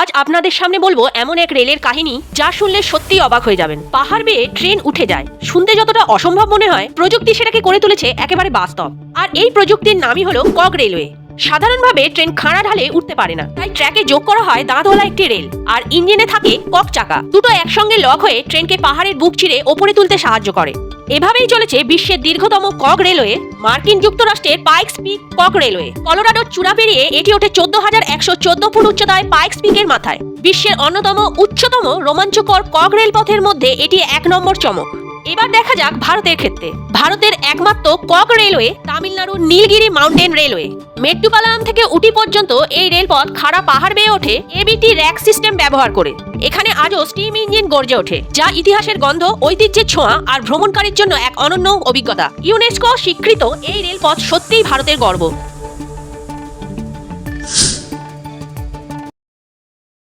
আজ আপনাদের সামনে বলব এমন এক রেলের কাহিনী যা শুনলে সত্যিই অবাক হয়ে যাবেন। পাহাড় বেয়ে ট্রেন উঠে যায়। শুনতে যতটা অসম্ভব মনে হয়, প্রযুক্তি সেটাকে করে তুলেছে একেবারে বাস্তব। আর এই প্রযুক্তির নামই হলো কক রেলওয়ে। সাধারণভাবে ট্রেন খাঁড়া ঢালে উঠতে পারে না। তাই ট্র্যাকে যোগ করা হয় দাঁতওয়ালা একটি রেল আর ইঞ্জিনে থাকে কক চাকা। দুটো একসঙ্গে লক হয়ে ট্রেনকে পাহাড়ের বুক চিরে ওপরে তুলতে সাহায্য করে। এভাবেই চলেছে বিশ্বের দীর্ঘতম কক রেলওয়ে, মার্কিন যুক্তরাষ্ট্রের পাইক্স পিক কক রেলওয়ে। কলোরাডোর চূড়া পেরিয়ে এটি ওঠে চোদ্দ হাজার একশো চোদ্দ ফুট উচ্চতায় পাইক্স পিকের মাথায়। বিশ্বের অন্যতম উচ্চতম রোমাঞ্চকর কক রেলপথের মধ্যে এটি এক নম্বর চমক। এবার দেখা যাক ভারতের ক্ষেত্রে। ভারতের একমাত্র কক রেলওয়ে তামিলনাড়ুর নীলগিরি মাউন্টেন রেলওয়ে। মেট্টুপালাম থেকে উটি পর্যন্ত এই রেলপথ খাড়া পাহাড় বেয়ে ওঠে এবিটি র্যাক সিস্টেম ব্যবহার করে। এখানে আজও স্টিম ইঞ্জিন গর্জে ওঠে, যা ইতিহাসের গন্ধ, ঐতিহ্যের ছোঁয়া আর ভ্রমণকারীর জন্য এক অনন্য অভিজ্ঞতা। ইউনেস্কো স্বীকৃত এই রেলপথ সত্যিই ভারতের গর্ব।